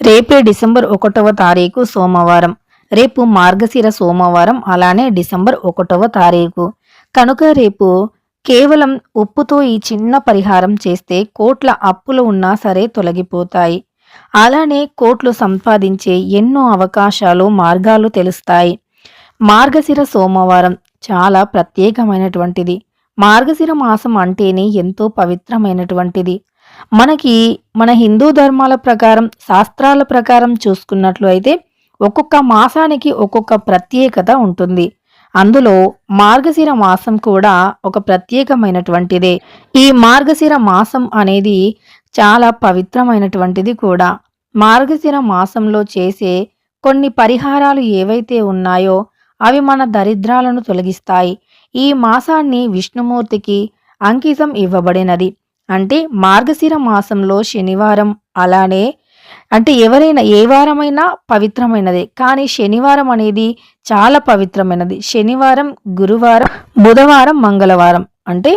రేపే డిసెంబర్ ఒకటవ తారీఖు సోమవారం. రేపు మార్గశిర సోమవారం అలానే డిసెంబర్ ఒకటవ తారీఖు. కనుక రేపు కేవలం ఉప్పుతో ఈ చిన్న పరిహారం చేస్తే కోట్ల అప్పులు ఉన్నా సరే తొలగిపోతాయి. అలానే కోట్లు సంపాదించే ఎన్నో అవకాశాలు మార్గాలు తెలుస్తాయి. మార్గశిర సోమవారం చాలా ప్రత్యేకమైనటువంటిది. మార్గశిర మాసం అంటేనే ఎంతో పవిత్రమైనటువంటిది. మనకి మన హిందూ ధర్మాల ప్రకారం శాస్త్రాల ప్రకారం చూసుకున్నట్లు అయితే ఒక్కొక్క మాసానికి ఒక్కొక్క ప్రత్యేకత ఉంటుంది. అందులో మార్గశిర మాసం కూడా ఒక ప్రత్యేకమైనటువంటిదే. ఈ మార్గశిర మాసం అనేది చాలా పవిత్రమైనటువంటిది కూడా. మార్గశిర మాసంలో చేసే కొన్ని పరిహారాలు ఏవైతే ఉన్నాయో అవి మన దరిద్రాలను తొలగిస్తాయి. ఈ మాసాన్ని విష్ణుమూర్తికి అంకితం ఇవ్వబడినది. అంటే మార్గశిర మాసంలో శనివారం అలానే అంటే ఎవరైనా ఏ వారమైనా పవిత్రమైనదే. కానీ శనివారం అనేది చాలా పవిత్రమైనది. శనివారం గురువారం బుధవారం మంగళవారం. అంటే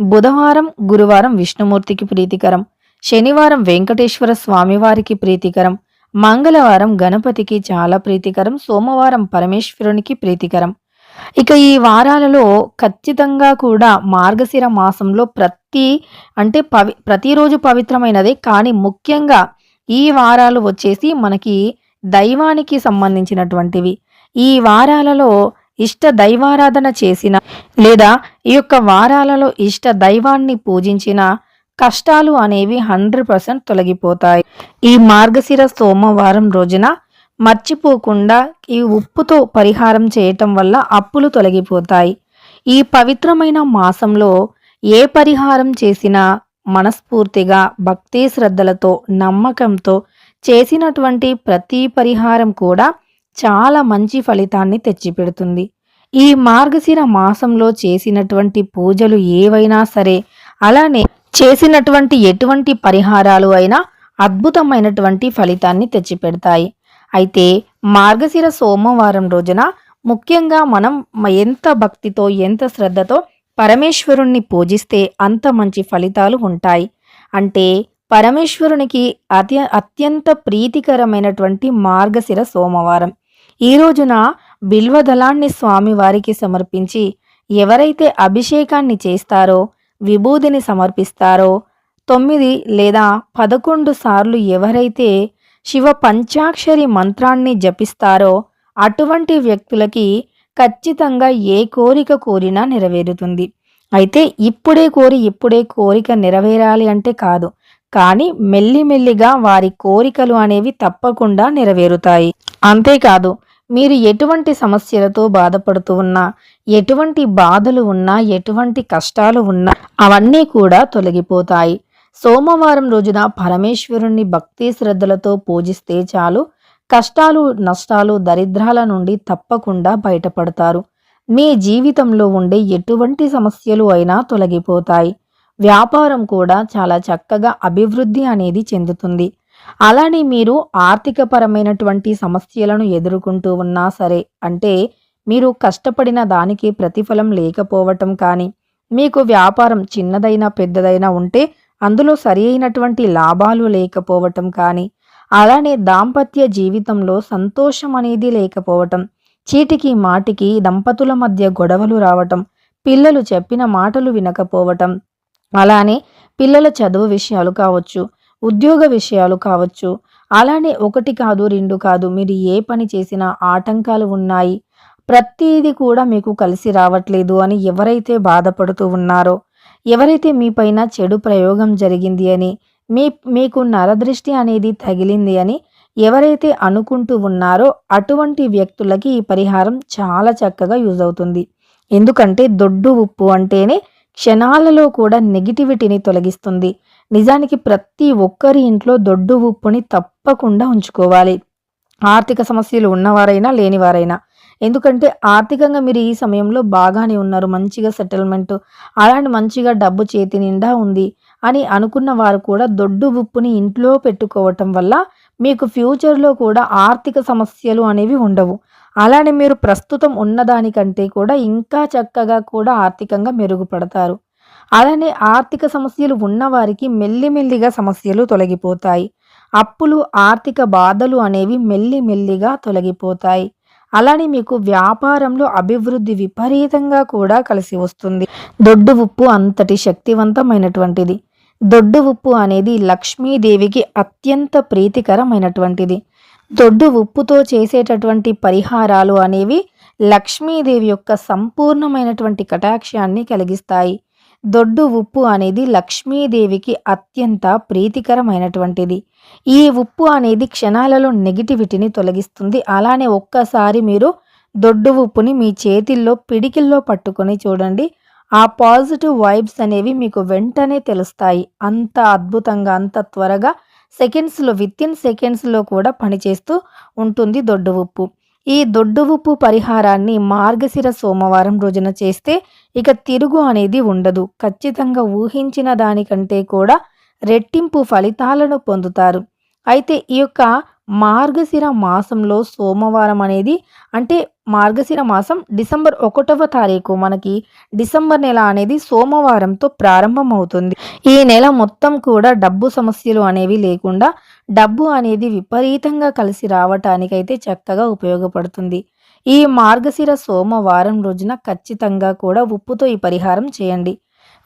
బుధవారం గురువారం విష్ణుమూర్తికి ప్రీతికరం. శనివారం వెంకటేశ్వర స్వామివారికి ప్రీతికరం. మంగళవారం గణపతికి చాలా ప్రీతికరం. సోమవారం పరమేశ్వరునికి ప్రీతికరం. ఇక ఈ వారాలలో ఖచ్చితంగా కూడా మార్గశిర మాసంలో ప్రతి అంటే పవి ప్రతిరోజు పవిత్రమైనదే. కానీ ముఖ్యంగా ఈ వారాలు వచ్చేసి మనకి దైవానికి సంబంధించినటువంటివి. ఈ వారాలలో ఇష్ట దైవారాధన చేసిన లేదా ఈ యొక్క వారాలలో ఇష్ట దైవాన్ని పూజించిన కష్టాలు అనేవి హండ్రెడ్ పర్సెంట్ తొలగిపోతాయి. ఈ మార్గశిర సోమవారం రోజున మర్చిపోకుండా ఈ ఉప్పుతో పరిహారం చేయటం వల్ల అప్పులు తొలగిపోతాయి. ఈ పవిత్రమైన మాసంలో ఏ పరిహారం చేసినా మనస్ఫూర్తిగా భక్తి శ్రద్ధలతో నమ్మకంతో చేసినటువంటి ప్రతి పరిహారం కూడా చాలా మంచి ఫలితాన్ని తెచ్చిపెడుతుంది. ఈ మార్గశిర మాసంలో చేసినటువంటి పూజలు ఏవైనా సరే అలానే చేసినటువంటి ఎటువంటి పరిహారాలు అయినా అద్భుతమైనటువంటి ఫలితాన్ని తెచ్చిపెడతాయి. అయితే మార్గశిర సోమవారం రోజున ముఖ్యంగా మనం ఎంత భక్తితో ఎంత శ్రద్ధతో పరమేశ్వరుణ్ణి పూజిస్తే అంత మంచి ఫలితాలు ఉంటాయి. అంటే పరమేశ్వరునికి అతి అత్యంత ప్రీతికరమైనటువంటి మార్గశిర సోమవారం. ఈ రోజున బిల్వదళాన్ని స్వామివారికి సమర్పించి ఎవరైతే అభిషేకాన్ని చేస్తారో విభూదిని సమర్పిస్తారో తొమ్మిది లేదా పదకొండు సార్లు ఎవరైతే శివ పంచాక్షరి మంత్రాన్ని జపిస్తారో అటువంటి వ్యక్తులకి ఖచ్చితంగా ఏ కోరిక కోరినా నెరవేరుతుంది. అయితే ఇప్పుడే కోరి ఇప్పుడే కోరిక నెరవేరాలి అంటే కాదు. కానీ మెల్లిమెల్లిగా వారి కోరికలు అనేవి తప్పకుండా నెరవేరుతాయి. అంతేకాదు మీరు ఎటువంటి సమస్యలతో బాధపడుతూ ఉన్నా ఎటువంటి బాధలు ఉన్నా ఎటువంటి కష్టాలు ఉన్నా అవన్నీ కూడా తొలగిపోతాయి. సోమవారం రోజున పరమేశ్వరుణ్ణి భక్తి శ్రద్ధలతో పూజిస్తే చాలు. కష్టాలు నష్టాలు దరిద్రాల నుండి తప్పకుండా బయటపడతారు. మీ జీవితంలో ఉండే ఎటువంటి సమస్యలు అయినా తొలగిపోతాయి. వ్యాపారం కూడా చాలా చక్కగా అభివృద్ధి అనేది చెందుతుంది. అలానే మీరు ఆర్థికపరమైనటువంటి సమస్యలను ఎదుర్కొంటూ ఉన్నా సరే అంటే మీరు కష్టపడిన దానికి ప్రతిఫలం లేకపోవటం కానీ మీకు వ్యాపారం చిన్నదైనా పెద్దదైనా ఉంటే అందులో సరి అయినటువంటి లాభాలు లేకపోవటం కానీ అలానే దాంపత్య జీవితంలో సంతోషం అనేది లేకపోవటం చీటికి మాటికి దంపతుల మధ్య గొడవలు రావటం పిల్లలు చెప్పిన మాటలు వినకపోవటం అలానే పిల్లల చదువు విషయాలు కావచ్చు ఉద్యోగ విషయాలు కావచ్చు అలానే ఒకటి కాదు రెండు కాదు మీరు ఏ పని చేసినా ఆటంకాలు ఉన్నాయి. ప్రతిదీ కూడా మీకు కలిసి రావట్లేదు అని ఎవరైతే బాధపడుతూ ఉన్నారో ఎవరైతే మీపైన చెడు ప్రయోగం జరిగింది అని మీ మీకు నరదృష్టి అనేది తగిలింది అని ఎవరైతే అనుకుంటూ ఉన్నారో అటువంటి వ్యక్తులకి ఈ పరిహారం చాలా చక్కగా యూజ్ అవుతుంది. ఎందుకంటే దొడ్డు ఉప్పు అంటేనే క్షణాలలో కూడా నెగిటివిటీని తొలగిస్తుంది. నిజానికి ప్రతి ఒక్కరి ఇంట్లో దొడ్డు ఉప్పుని తప్పకుండా ఉంచుకోవాలి. ఆర్థిక సమస్యలు ఉన్నవారైనా లేనివారైనా ఎందుకంటే ఆర్థికంగా మీరు ఈ సమయంలో బాగానే ఉన్నారు మంచిగా సెటిల్మెంట్ అలాంటి మంచిగా డబ్బు చేతి నిండా ఉంది అని అనుకున్న వారు కూడా దొడ్డు ఉప్పుని ఇంట్లో పెట్టుకోవటం వల్ల మీకు ఫ్యూచర్లో కూడా ఆర్థిక సమస్యలు అనేవి ఉండవు. అలానే మీరు ప్రస్తుతం ఉన్నదానికంటే కూడా ఇంకా చక్కగా కూడా ఆర్థికంగా మెరుగుపడతారు. అలానే ఆర్థిక సమస్యలు ఉన్నవారికి మెల్లిమెల్లిగా సమస్యలు తొలగిపోతాయి. అప్పులు ఆర్థిక బాధలు అనేవి మెల్లి మెల్లిగా తొలగిపోతాయి. అలానే మీకు వ్యాపారంలో అభివృద్ధి విపరీతంగా కూడా కలిసి వస్తుంది. దొడ్డు ఉప్పు అంతటి శక్తివంతమైనటువంటిది. దొడ్డు ఉప్పు అనేది లక్ష్మీదేవికి అత్యంత ప్రీతికరమైనటువంటిది. దొడ్డు ఉప్పుతో చేసేటటువంటి పరిహారాలు అనేవి లక్ష్మీదేవి యొక్క సంపూర్ణమైనటువంటి కటాక్షాన్ని కలిగిస్తాయి. దొడ్డు ఉప్పు అనేది లక్ష్మీదేవికి అత్యంత ప్రీతికరమైనటువంటిది. ఈ ఉప్పు అనేది క్షణాలలో నెగిటివిటీని తొలగిస్తుంది. అలానే ఒక్కసారి మీరు దొడ్డు ఉప్పుని మీ చేతిల్లో పిడికిల్లో పట్టుకొని చూడండి. ఆ పాజిటివ్ వైబ్స్ అనేవి మీకు వెంటనే తెలుస్తాయి. అంత అద్భుతంగా అంత త్వరగా సెకండ్స్లో విత్ ఇన్ సెకండ్స్లో కూడా పనిచేస్తూ ఉంటుంది దొడ్డు ఉప్పు. ఈ దొడ్డు ఉప్పు పరిహారాన్ని మార్గశిర సోమవారం రోజున చేస్తే ఇక తిరుగు అనేది ఉండదు. ఖచ్చితంగా ఊహించిన దానికంటే కూడా రెట్టింపు ఫలితాలను పొందుతారు. అయితే ఈ యొక్క మార్గశిర మాసంలో సోమవారం అనేది అంటే మార్గశిర మాసం డిసెంబర్ ఒకటవ తారీఖు మనకి డిసెంబర్ నెల అనేది సోమవారంతో ప్రారంభమవుతుంది. ఈ నెల మొత్తం కూడా డబ్బు సమస్యలు అనేవి లేకుండా డబ్బు అనేది విపరీతంగా కలిసి రావటానికైతే చక్కగా ఉపయోగపడుతుంది. ఈ మార్గశిర సోమవారం రోజున ఖచ్చితంగా కూడా ఉప్పుతో ఈ పరిహారం చేయండి.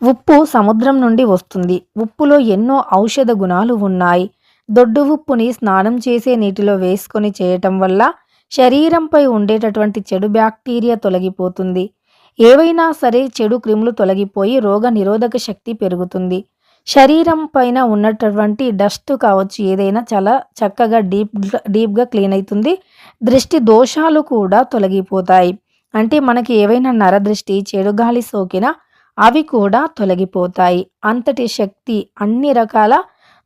ఉప్పు సముద్రం నుండి వస్తుంది. ఉప్పులో ఎన్నో ఔషధ గుణాలు ఉన్నాయి. దొడ్డు ఉప్పుని స్నానం చేసే నీటిలో వేసుకొని చేయటం వల్ల శరీరంపై ఉండేటటువంటి చెడు బ్యాక్టీరియా తొలగిపోతుంది. ఏవైనా సరే చెడు క్రిములు తొలగిపోయి రోగ నిరోధక శక్తి పెరుగుతుంది. శరీరం పైన ఉన్నటువంటి డస్ట్ కావచ్చు ఏదైనా చాలా చక్కగా డీప్ డీప్గా క్లీన్ అవుతుంది. దృష్టి దోషాలు కూడా తొలగిపోతాయి. అంటే మనకి ఏవైనా నరదృష్టి చెడు గాలి సోకినా అవి కూడా తొలగిపోతాయి. అంతటి శక్తి అన్ని రకాల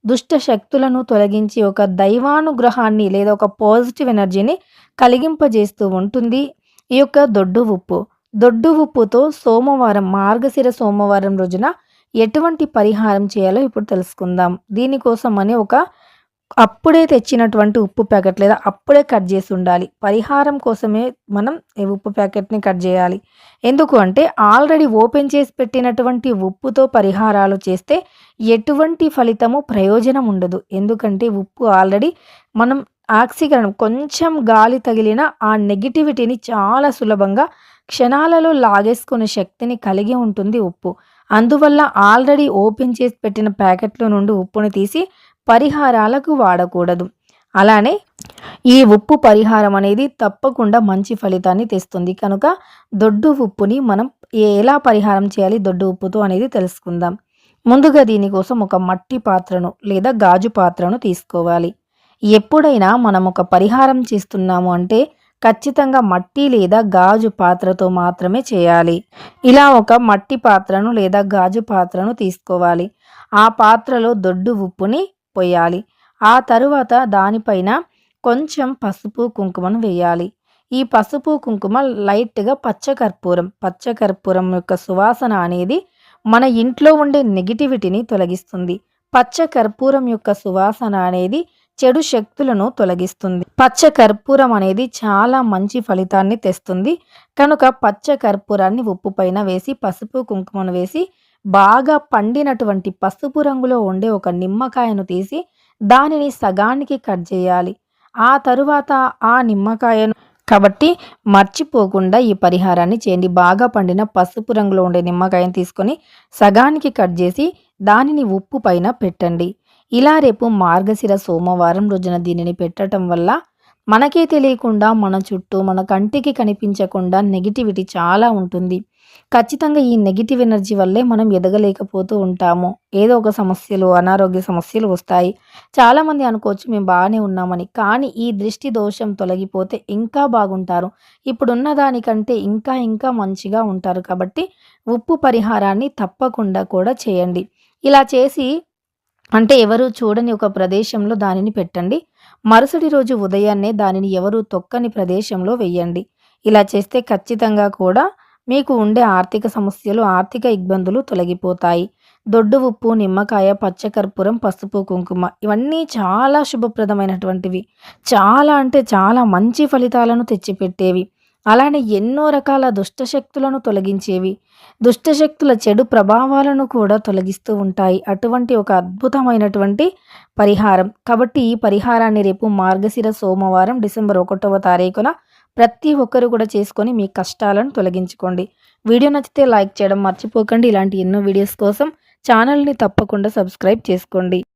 దుష్ట శక్తులను తొలగించి ఒక దైవానుగ్రహాన్ని లేదా ఒక పాజిటివ్ ఎనర్జీని కలిగింపజేస్తూ ఉంటుంది. ఈ యొక్క దొడ్డు ఉప్పు. దొడ్డు ఉప్పుతో సోమవారం మార్గశిర సోమవారం రోజున ఎటువంటి పరిహారం చేయాలో ఇప్పుడు తెలుసుకుందాం. దీనికోసం అని ఒక అప్పుడే తెచ్చినటువంటి ఉప్పు ప్యాకెట్ లేదా అప్పుడే కట్ చేసి ఉండాలి. పరిహారం కోసమే మనం ఈ ఉప్పు ప్యాకెట్ని కట్ చేయాలి. ఎందుకు అంటే ఆల్రెడీ ఓపెన్ చేసి పెట్టినటువంటి ఉప్పుతో పరిహారాలు చేస్తే ఎటువంటి ఫలితము ప్రయోజనం ఉండదు. ఎందుకంటే ఉప్పు ఆల్రెడీ మనం ఆక్సికరణం కొంచెం గాలి తగిలిన ఆ నెగిటివిటీని చాలా సులభంగా క్షణాలలో లాగేసుకునే శక్తిని కలిగి ఉంటుంది ఉప్పు. అందువల్ల ఆల్రెడీ ఓపెన్ చేసి పెట్టిన ప్యాకెట్లో నుండి ఉప్పుని తీసి పరిహారాలకు వాడకూడదు. అలానే ఈ ఉప్పు పరిహారం అనేది తప్పకుండా మంచి ఫలితాన్ని తెస్తుంది. కనుక దొడ్డు ఉప్పుని మనం ఎలా పరిహారం చేయాలి దొడ్డు ఉప్పుతో అనేది తెలుసుకుందాం. ముందుగా దీనికోసం ఒక మట్టి పాత్రను లేదా గాజు పాత్రను తీసుకోవాలి. ఎప్పుడైనా మనం ఒక పరిహారం చేస్తున్నాము అంటే ఖచ్చితంగా మట్టి లేదా గాజు పాత్రతో మాత్రమే చేయాలి. ఇలా ఒక మట్టి పాత్రను లేదా గాజు పాత్రను తీసుకోవాలి. ఆ పాత్రలో దొడ్డు ఉప్పుని పోయాలి. ఆ తరువాత దానిపైన కొంచెం పసుపు కుంకుమను వేయాలి. ఈ పసుపు కుంకుమ లైట్గా పచ్చకర్పూరం పచ్చకర్పూరం యొక్క సువాసన అనేది మన ఇంట్లో ఉండే నెగిటివిటీని తొలగిస్తుంది. పచ్చ కర్పూరం యొక్క సువాసన అనేది చెడు శక్తులను తొలగిస్తుంది. పచ్చ కర్పూరం అనేది చాలా మంచి ఫలితాన్ని తెస్తుంది. కనుక పచ్చ కర్పూరాన్ని ఉప్పు పైన వేసి పసుపు కుంకుమను వేసి బాగా పండినటువంటి పసుపు రంగులో ఉండే ఒక నిమ్మకాయను తీసి దానిని సగానికి కట్ చేయాలి. ఆ తరువాత ఆ నిమ్మకాయను కాబట్టి మర్చిపోకుండా ఈ పరిహారాన్ని చేయండి. బాగా పండిన పసుపు రంగులో ఉండే నిమ్మకాయను తీసుకొని సగానికి కట్ చేసి దానిని ఉప్పు పైన పెట్టండి. ఇలా రేపు మార్గశిర సోమవారం రోజున దీనిని పెట్టడం వల్ల మనకే తెలియకుండా మన చుట్టూ మన కంటికి కనిపించకుండా నెగిటివిటీ చాలా ఉంటుంది. ఖచ్చితంగా ఈ నెగిటివ్ ఎనర్జీ వల్లే మనం ఎదగలేకపోతూ ఉంటాము. ఏదో ఒక సమస్యలు అనారోగ్య సమస్యలు వస్తాయి. చాలామంది అనుకోవచ్చు మేము బాగానే ఉన్నామని. కానీ ఈ దృష్టి దోషం తొలగిపోతే ఇంకా బాగుంటారు. ఇప్పుడున్న దానికంటే ఇంకా ఇంకా మంచిగా ఉంటారు కాబట్టి ఉప్పు పరిహారాన్ని తప్పకుండా కూడా చేయండి. ఇలా చేసి అంటే ఎవరు చూడని ఒక ప్రదేశంలో దానిని పెట్టండి. మరుసటి రోజు ఉదయాన్నే దానిని ఎవరు తొక్కని ప్రదేశంలో వెయ్యండి ఇలా చేస్తే ఖచ్చితంగా కూడా మీకు ఉండే ఆర్థిక సమస్యలు ఆర్థిక ఇబ్బందులు తొలగిపోతాయి. దొడ్డు ఉప్పు నిమ్మకాయ పచ్చకర్పూరం పసుపు కుంకుమ ఇవన్నీ చాలా శుభప్రదమైనటువంటివి. చాలా అంటే చాలా మంచి ఫలితాలను తెచ్చిపెట్టేవి. అలానే ఎన్నో రకాల దుష్టశక్తులను తొలగించేవి. దుష్టశక్తుల చెడు ప్రభావాలను కూడా తొలగిస్తూ ఉంటాయి. అటువంటి ఒక అద్భుతమైనటువంటి పరిహారం. కాబట్టి ఈ పరిహారాన్ని రేపు మార్గశిర సోమవారం డిసెంబర్ ఒకటవ తారీఖున ప్రతి ఒక్కరు కూడా చేసుకొని మీ కష్టాలను తొలగించుకోండి. వీడియో నచ్చితే లైక్ చేయడం మర్చిపోకండి. ఇలాంటి ఎన్నో వీడియోస్ కోసం ఛానల్ని తప్పకుండా సబ్స్క్రైబ్ చేసుకోండి.